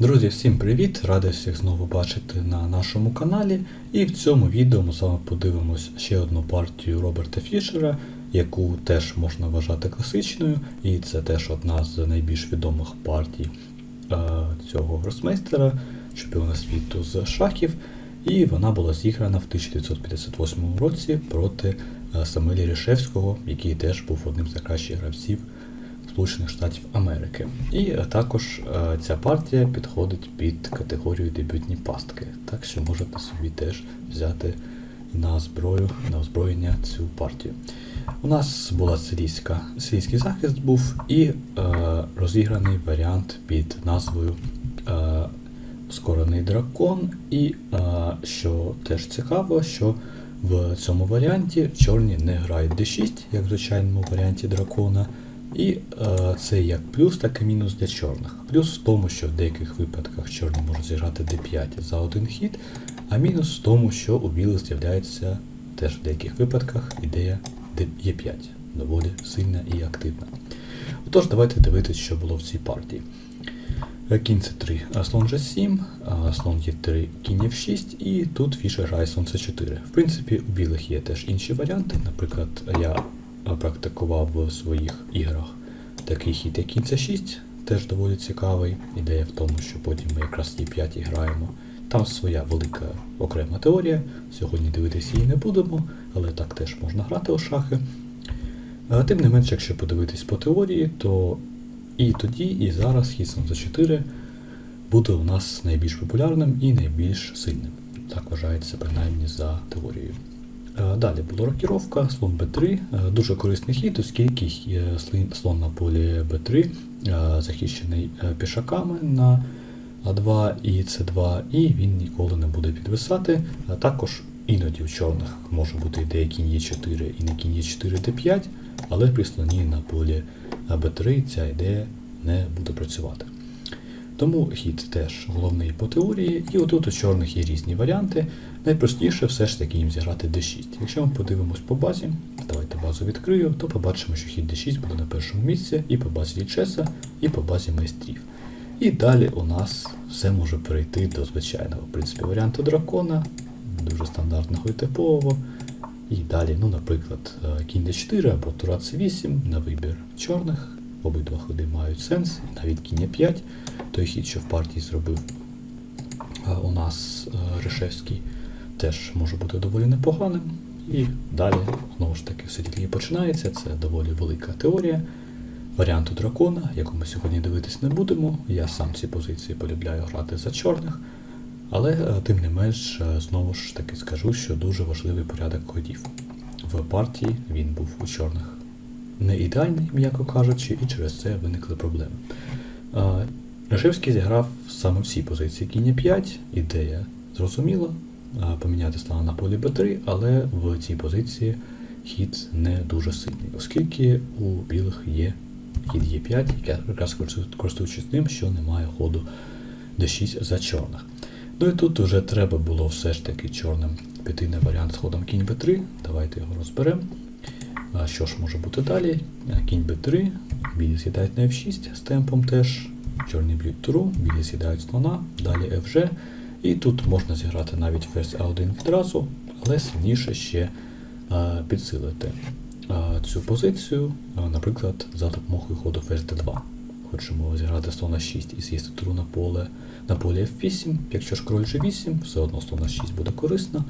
Друзі, всім привіт! Радий всіх знову бачити на нашому каналі. І в цьому відео ми з вами подивимось ще одну партію Роберта Фішера, яку теж можна вважати класичною, і це теж одна з найбільш відомих партій е, цього гросмейстера, чемпіона світу з шахів. І вона була зіграна в 1958 році проти е, Самелі Рішевського, який теж був одним з найкращих гравців Сполучених Штатів Америки. І е, також е, ця партія підходить під категорію дебютні пастки, так що можете собі теж взяти на зброю, на озброєння цю партію. У нас була сирійська, сирійський захист був і е, розіграний варіант під назвою е, Скорений дракон. І е, що теж цікаво, що в цьому варіанті чорні не грають d6, як в звичайному варіанті дракона. І е, це як плюс, так і мінус для чорних. Плюс в тому, що в деяких випадках чорні можуть зіграти d5 за один хід, а мінус в тому, що у білих з'являється теж в деяких випадках ідея e5, доволі сильна і активна. Отож, давайте дивитися, що було в цій партії. Е, Кінь c3, а слон g7, а слон e3, кінь f6, і тут фішер грає слон c4. В принципі, у білих є теж інші варіанти. Наприклад, я практикував в своїх іграх такий хід, як кінь c6, теж доволі цікавий. Ідея в тому, що потім ми якраз e5 і граємо. Там своя велика окрема теорія. Сьогодні дивитися її не будемо, але так теж можна грати у шахи. Тим не менше, якщо подивитись по теорії, то і тоді, і зараз хід слон c4 буде у нас найбільш популярним і найбільш сильним. Так вважається принаймні за теорією. Е, Далі була рокіровка, слон b3, Е, дуже корисний хід, оскільки е, слон на полі b3 е, захищений пішаками на А2 і С2, і він ніколи не буде підвисати. Також іноді у чорних може бути ідея кінь Е4 і не кінь Е4 Д5, але при слоні на полі b3 ця ідея не буде працювати. Тому хід теж головний по теорії, і отут у чорних є різні варіанти. Найпростіше все ж таки їм зіграти d6. Якщо ми подивимось по базі, давайте базу відкрию, то побачимо, що хід d6 буде на першому місці і по базі лічеса, і по базі майстрів. І далі у нас все може перейти до звичайного в принципі, варіанту дракона, дуже стандартного і типового. І далі, ну, наприклад, е, кінь d4 або тура c8 на вибір чорних. Обидва ходи мають сенс, навіть кінь 5 той хід, що в партії зробив е, у нас е, Ришевський, теж може бути доволі непоганим. І далі, знову ж таки, все тільки починається. Це доволі велика теорія варіанту дракона, яку ми сьогодні дивитись не будемо. Я сам ці позиції полюбляю грати за чорних. Але е, тим не менш, знову ж таки скажу, що дуже важливий порядок ходів. В партії він був у чорних не ідеальний, м'яко кажучи, і через це виникли проблеми. Рашевський зіграв саме в цій позиції кінь 5, ідея зрозуміла, поміняти слона на полі b3, але в цій позиції хід не дуже сильний, оскільки у білих є хід Е5, якраз користуючись тим, що немає ходу d6 за чорних. Ну і тут вже треба було все ж таки чорним піти на варіант з ходом кінь b3. Давайте його розберемо. Що ж може бути далі? Кінь b3, білі сідають на f6 з темпом теж. Чорні б'ють туру, білі сідають слона, далі FG. І тут можна зіграти навіть ферзь А1 відразу, але сильніше ще а, підсилити а, цю позицію, а, наприклад, за допомогою ходу ферзь d2. Хочемо зіграти слона 6 і з'їсти туру на поле на полі F8. Якщо ж король G8, все одно слона 6 буде корисно.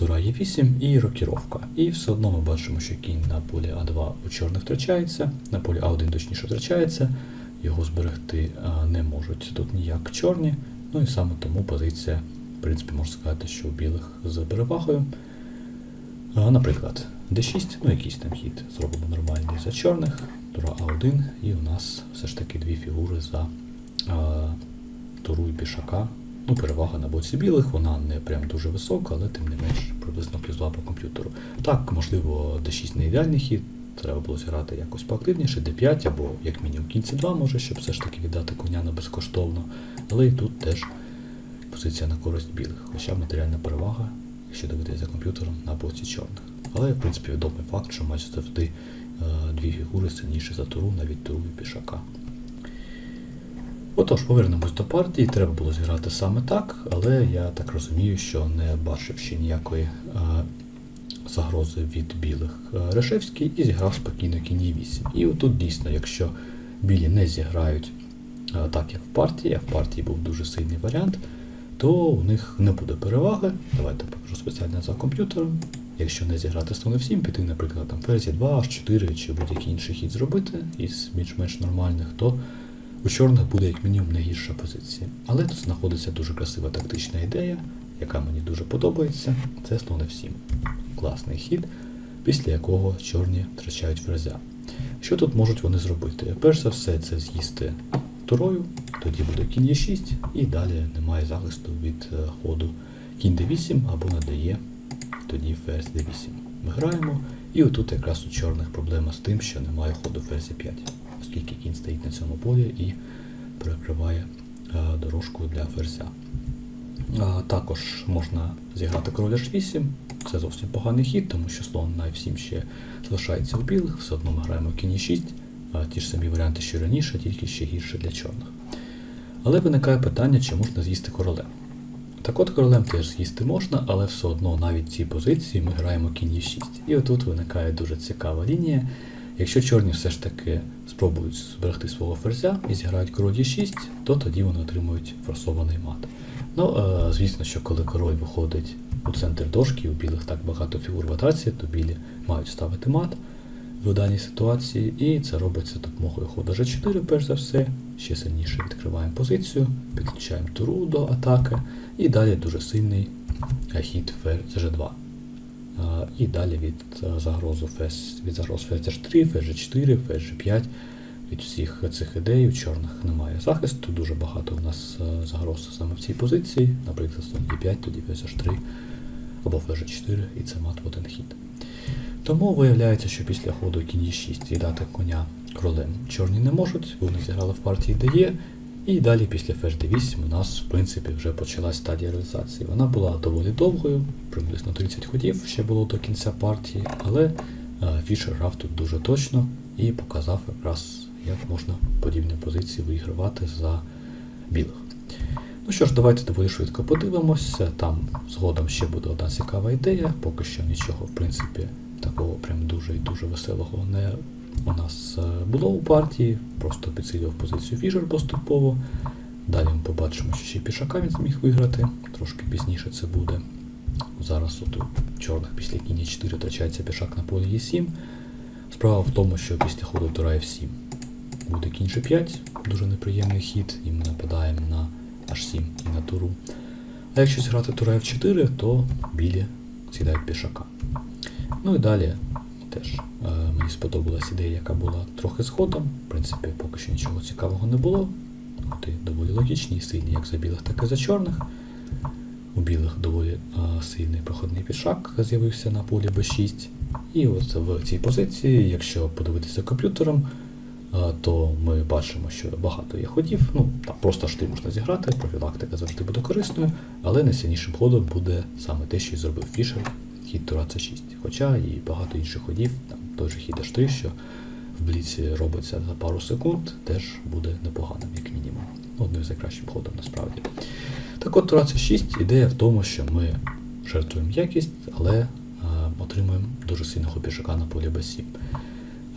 Тура Е8 і рокіровка. І все одно ми бачимо, що кінь на полі А2 у чорних втрачається, на полі А1 точніше втрачається, його зберегти не можуть тут ніяк чорні. Ну і саме тому позиція, в принципі, можна сказати, що у білих з перевагою. Наприклад, D6, ну якийсь там хід зробимо нормальний за чорних, тура А1, і у нас все ж таки дві фігури за туру і пішака. Ну, перевага на боці білих, вона не прям дуже висока, але тим не менш приблизно плюс 2 по комп'ютеру. Так, можливо, D6 не ідеальний хід, треба було зіграти якось поактивніше, D5 або як мінімум кінці 2 може, щоб все ж таки віддати коня на безкоштовно. Але і тут теж позиція на користь білих, хоча матеріальна перевага, якщо дивитися за комп'ютером, на боці чорних. Але, в принципі, відомий факт, що майже завжди е, дві фігури сильніші за туру, навіть туру і пішака. Отож, повернемось до партії. Треба було зіграти саме так, але я так розумію, що не бачив ще ніякої е, загрози від білих е, Решевський і зіграв спокійно кінь 8. І отут дійсно, якщо білі не зіграють е, так, як в партії, а в партії був дуже сильний варіант, то у них не буде переваги. Давайте покажу спеціально за комп'ютером. Якщо не зіграти слон F7, піти, наприклад, там ферзі 2, H4 чи будь-який інший хід зробити із більш-менш нормальних, то у чорних буде як мінімум не гірша позиція. Але тут знаходиться дуже красива тактична ідея, яка мені дуже подобається. Це слон F7. Класний хід, після якого чорні втрачають ферзя. Що тут можуть вони зробити? Перш за все, це з'їсти турою, тоді буде кінь Е6, і далі немає захисту від е, ходу кінь d8 або надає тоді ферзь d8. Ми граємо, і отут якраз у чорних проблема з тим, що немає ходу ферзь 5, оскільки кінь стоїть на цьому полі і перекриває е, дорожку для ферзя. А, також можна зіграти король h8. Це зовсім поганий хід, тому що слон на f7 ще залишається у білих, все одно ми граємо кінь 6, а ті ж самі варіанти, що раніше, тільки ще гірше для чорних. Але виникає питання, чи можна з'їсти королем. Так от королем теж з'їсти можна, але все одно навіть в цій позиції ми граємо кінь e 6. І отут виникає дуже цікава лінія. Якщо чорні все ж таки спробують зберегти свого ферзя і зіграють король e6, то тоді вони отримують форсований мат. Ну, е, звісно, що коли король виходить у центр дошки, у білих так багато фігур в атаці, то білі мають ставити мат в даній ситуації, і це робиться допомогою ходу G4, перш за все. Ще сильніше відкриваємо позицію, підключаємо туру до атаки, і далі дуже сильний хід ферзь G2. І далі від е, загрозу ферзь, від загроз ферзь H3, ферзь G4, ферзь G5. Від всіх цих ідей у чорних немає захисту, дуже багато у нас е, загроз саме в цій позиції, наприклад, слон Е5, тоді ферзь H3 або ферзь G4, і це мат в один хід. Тому виявляється, що після ходу кінь Е6 з'їдати коня кролем чорні не можуть, вони зіграли в партії ДЕ, і далі після ферзь d8 у нас, в принципі, вже почалась стадія реалізації. Вона була доволі довгою, приблизно 30 ходів ще було до кінця партії, але е, Фішер грав тут дуже точно і показав якраз, як можна подібні позиції виігравати за білих. Ну що ж, давайте доволі швидко подивимося. Там згодом ще буде одна цікава ідея, поки що нічого, в принципі, такого прям дуже і дуже веселого не у нас е, було у партії, просто підсилював позицію Фішер поступово. Далі ми побачимо, що ще пішака він зміг виграти, трошки пізніше це буде. Зараз от у чорних після кінь 4 втрачається пішак на полі Е7. Справа в тому, що після ходу тура F7 буде кінь G5, дуже неприємний хід, і ми нападаємо на H7 і на туру. А якщо зіграти тура F4, то білі з'їдають пішака. Ну і далі теж е, мені сподобалась ідея, яка була трохи згодом. В принципі, поки що нічого цікавого не було. Ходи доволі логічні і сильні, як за білих, так і за чорних. У білих доволі е, сильний проходний пішак з'явився на полі b6. І от в цій позиції, якщо подивитися комп'ютером, е, то ми бачимо, що багато є ходів. Ну, там просто шти можна зіграти, профілактика завжди буде корисною, але найсильнішим ходом буде саме те, що й зробив Фішер, хід Тура C6. Хоча і багато інших ходів, там той же хід H3, що в бліці робиться за пару секунд, теж буде непоганим, як мінімум. Одним з найкращим ходом насправді. Так от Тура C6 ідея в тому, що ми жертвуємо якість, але е, отримуємо дуже сильного пішака на полі b7.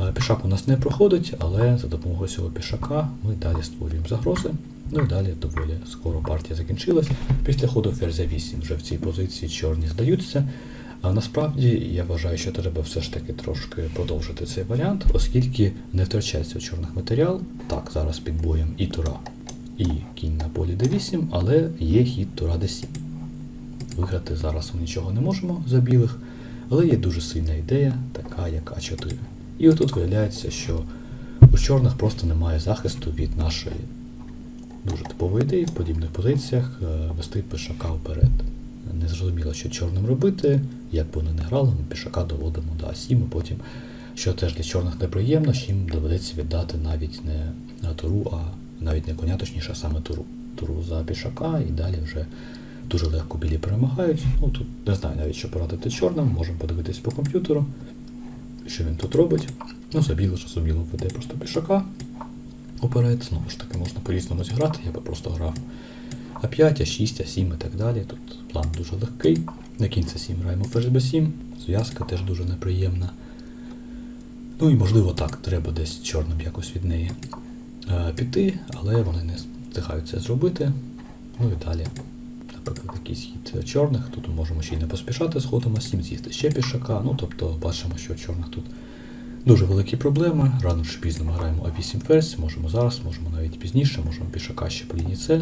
Е, Пішак у нас не проходить, але за допомогою цього пішака ми далі створюємо загрози. Ну і далі доволі скоро партія закінчилась. Після ходу ферзя 8 вже в цій позиції чорні здаються. А насправді я вважаю, що треба все ж таки трошки продовжити цей варіант, оскільки не втрачається чорних матеріал. Так, зараз під боєм і тура, і кінь на полі d8, але є хід тура d7. Виграти зараз ми нічого не можемо за білих, але є дуже сильна ідея, така як А4. І отут виявляється, що у чорних просто немає захисту від нашої дуже типової ідеї в подібних позиціях е, вести пішака вперед. Не зрозуміло, що чорним робити, як би вони не грали, ми пішака доводимо до А7, і потім, що теж для чорних неприємно, що їм доведеться віддати навіть не на туру, а навіть не коня, точніше, а саме туру. Туру за пішака і далі вже дуже легко білі перемагають. Ну тут не знаю навіть, що порадити чорним, можемо подивитись по комп'ютеру, що він тут робить. Ну, за біло, що за біло веде просто пішака. уперед. Знову ж таки, можна по-різному зіграти, я би просто грав А5, А6, А7 і так далі. Тут план дуже легкий. На кінці 7 граємо ферзь Б7, зв'язка теж дуже неприємна. Ну і можливо так, треба десь чорним якось від неї е, піти, але вони не встигають зробити. Ну і далі. Наприклад, якийсь хід чорних, тут можемо ще й не поспішати з ходом А7, з'їсти ще пішака. Ну тобто бачимо, що чорних тут дуже великі проблеми. Рано чи пізно ми граємо А8 ферзь, можемо зараз, можемо навіть пізніше, можемо пішака ще по лінії С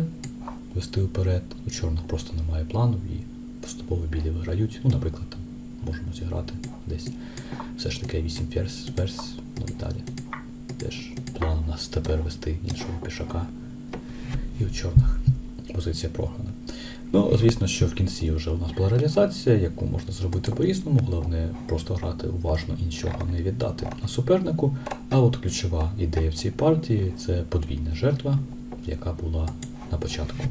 вести вперед. У чорних просто немає плану і поступово білі виграють. Ну, наприклад, там можемо зіграти десь все ж таки А8 ферзь, ферзь, ну і далі. Теж план у нас тепер вести іншого пішака. І у чорних позиція програна. Ну, звісно, що в кінці вже у нас була реалізація, яку можна зробити по-різному. Головне просто грати уважно і нічого не віддати на супернику. А от ключова ідея в цій партії це подвійна жертва, яка була на початку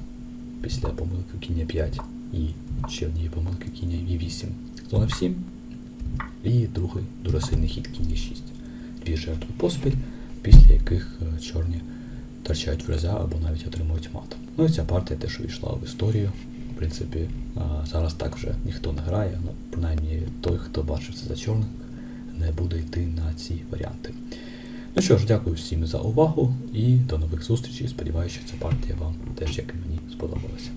після помилки кіння 5 і ще однієї помилки кіння V8 зона 7. І другий дуже сильний хід кінь 6. Дві жертви поспіль, після яких е, чорні втрачають фреза або навіть отримують мат. Ну і ця партія теж увійшла в історію. В принципі, зараз так вже ніхто не грає, ну, принаймні той, хто бачив це за чорних, не буде йти на ці варіанти. Ну що ж, дякую всім за увагу і до нових зустрічей. Сподіваюся, що ця партія вам теж, як і мені, сподобалася.